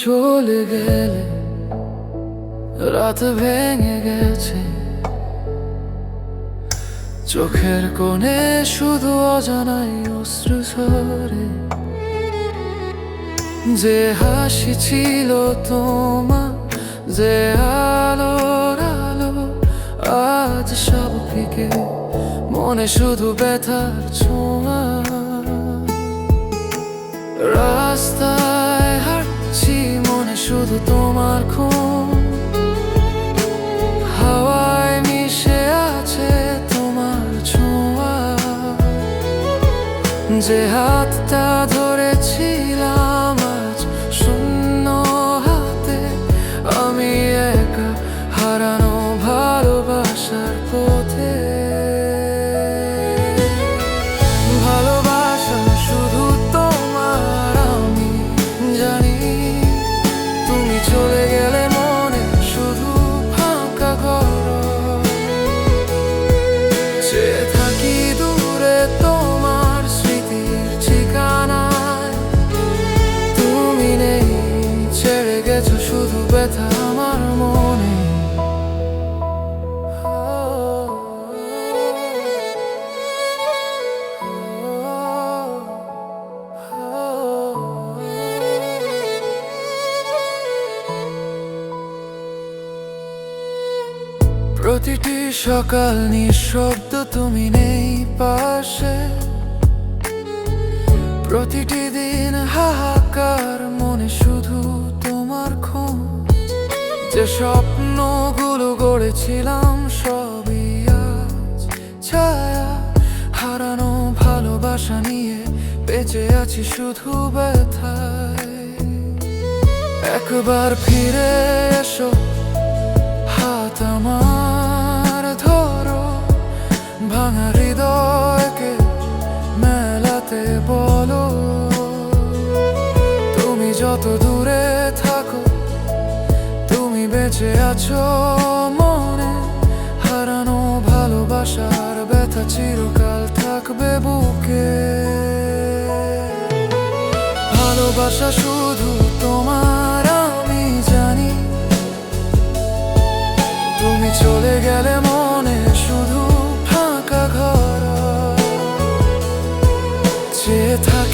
চলে গেলে রাত ভেঙে গেছে। চোখের কোণে শুধু অজানাই অশ্রু ঝরে যে হাসি ছিল তোমার, যে আলোর আলো, আজ সব ফিকে। মনে শুধু ব্যথার ছোঁয়া। রাস্তায় হাঁটছি, মনে শুধু তোমার খুন যে হাতটা ধরেছিলাম শুধু ব্যথা আমার মনে। প্রতিটি সকাল নিঃশব্দ তুমি নেই পাশে। প্রতিটি দিন হাহাকার স্বপ্নগুলো গড়েছিলাম সবই আজ। ছায়া, হারানো ভালোবাসা নিয়ে বেঁচে আছি শুধু ব্যথায়। একবার ফিরে এসো, হাত আমার ধরো, ভাঙা হৃদয়কে মেলাতে বলো। তুমি যত দূরে বেঁচে আছো মনে। হারানো ভালোবাসার ব্যথা চিরকাল থাকবে বুকে। ভালোবাসা শুধু তোমার, আমি জানি। তুমি চলে গেলে মনে শুধু ফাঁকা ঘর। চেয়ে থাক